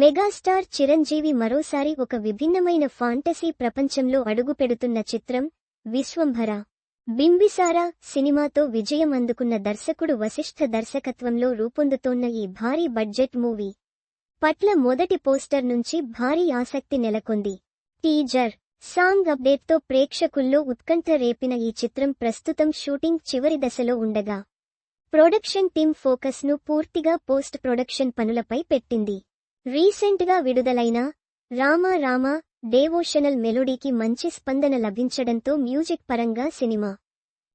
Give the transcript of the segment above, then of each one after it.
Megastar Chiranjeevi మరోసారి ఒక విభిన్నమైన ఫాంటసీ ప్రపంచంలో అడుగుపెడుతున్న చిత్రం విశ్వంభర. బింబిసారా సినిమాతో విజయం అందుకున్న దర్శకుడు వశిష్ఠ దర్శకత్వంలో రూపొందుతోన్న ఈ భారీ బడ్జెట్ మూవీ. పట్ల మొదటి పోస్టర్ నుంచి భారీ ఆసక్తి నెలకొంది. టీజర్ సాంగ్ అప్డేట్తో ప్రేక్షకుల్లో ఉత్కంఠ రేపిన ఈ చిత్రం ప్రస్తుతం షూటింగ్ చివరి దశలో ఉండగా ప్రొడక్షన్ టీం ఫోకస్ను పూర్తిగా పోస్ట్ ప్రొడక్షన్ పనులపై పెట్టింది. రీసెంట్గా విడుదలైన రామా రామా డేవోషనల్ మెలోడీకి మంచి స్పందన లభించడంతో మ్యూజిక్ పరంగా సినిమా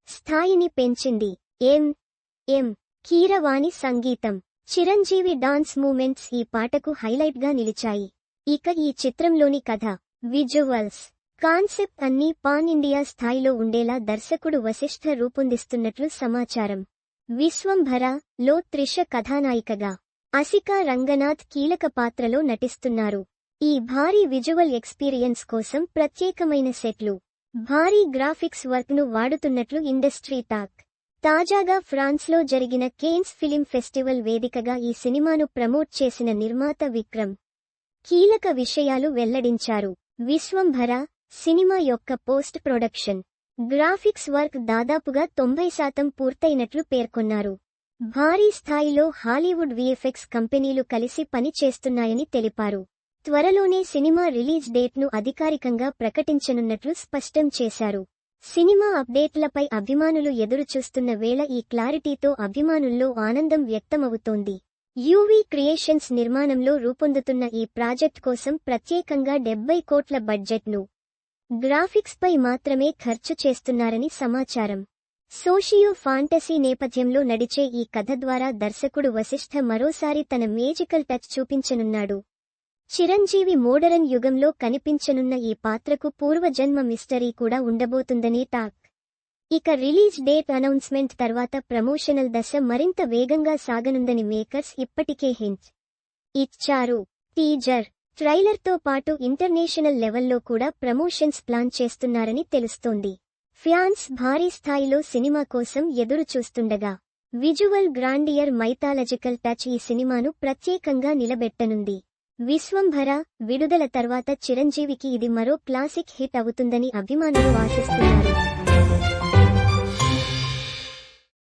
స్థాయిని పెంచింది. ఎం. ఎం. కీరవాణి సంగీతం. చిరంజీవి డాన్స్ మూమెంట్స్ ఈ పాటకు హైలైట్గా నిలిచాయి. ఇక ఈ చిత్రంలోని కథ విజువల్స్. కాన్సెప్ట్ అన్నీ పాన్ ఇండియా స్థాయిలో ఉండేలా దర్శకుడు వశిష్ఠ రూపొందిస్తున్నట్లు సమాచారం. విశ్వంభర లో త్రిష కథానాయికగా. అసికా రంగనాథ్ కీలక పాత్రలో నటిస్తున్నారు. ఈ భారీ విజువల్ ఎక్స్పీరియన్స్ కోసం ప్రత్యేకమైన సెట్లు. భారీ గ్రాఫిక్స్ వర్క్ను వాడుతున్నట్లు ఇండస్ట్రీ టాక్. తాజాగా ఫ్రాన్స్లో జరిగిన కేన్స్ ఫిలిం ఫెస్టివల్ వేదికగా ఈ సినిమాను ప్రమోట్ చేసిన నిర్మాత విక్రమ్. కీలక విషయాలు వెల్లడించారు. విశ్వంభర సినిమా యొక్క పోస్ట్ ప్రొడక్షన్. గ్రాఫిక్స్ వర్క్ దాదాపుగా తొంభై శాతం పూర్తయినట్లు పేర్కొన్నారు. భారీ స్థాయిలో హాలీవుడ్ విఎఫ్ఎక్స్ కంపెనీలు కలిసి పని చేస్తున్నాయని తెలిపారు. త్వరలోనే సినిమా రిలీజ్ డేట్ను అధికారికంగా ప్రకటించనున్నట్లు స్పష్టం చేశారు. సినిమా అప్డేట్లపై అభిమానులు ఎదురుచూస్తున్న వేళ ఈ క్లారిటీతో అభిమానుల్లో ఆనందం వ్యక్తమవుతోంది. యూవీ క్రియేషన్స్ నిర్మాణంలో రూపొందుతున్న ఈ ప్రాజెక్ట్ కోసం ప్రత్యేకంగా డెబ్బై కోట్ల బడ్జెట్ను గ్రాఫిక్స్పై మాత్రమే ఖర్చు చేస్తున్నారని సమాచారం. సోషియో ఫాంటసీ నేపథ్యంలో నడిచే ఈ కథ ద్వారా దర్శకుడు వశిష్ఠ మరోసారి తన మేజికల్ టచ్ చూపించనున్నాడు. చిరంజీవి మోడరన్ యుగంలో కనిపించనున్న ఈ పాత్రకు పూర్వజన్మ మిస్టరీ కూడా ఉండబోతుందని టాక్. ఇక రిలీజ్ డేట్ అనౌన్స్మెంట్ తర్వాత ప్రమోషనల్ దశ మరింత వేగంగా సాగనుందని మేకర్స్ ఇప్పటికే హింట్. ఇచ్చారు. టీజర్. ట్రైలర్తో పాటు ఇంటర్నేషనల్ లెవెల్లో కూడా ప్రమోషన్స్ ప్లాన్ చేస్తున్నారని తెలుస్తోంది. ఫ్యాన్స్ భారీ స్థాయిలో సినిమా కోసం ఎదురుచూస్తుండగా విజువల్ గ్రాండియర్ మైథాలజికల్ టచ్ ఈ సినిమాను ప్రత్యేకంగా నిలబెట్టనుంది. విశ్వంభర విడుదల తర్వాత చిరంజీవికి ఇది మరో క్లాసిక్ హిట్ అవుతుందని అభిమానులు ఆశిస్తున్నారు.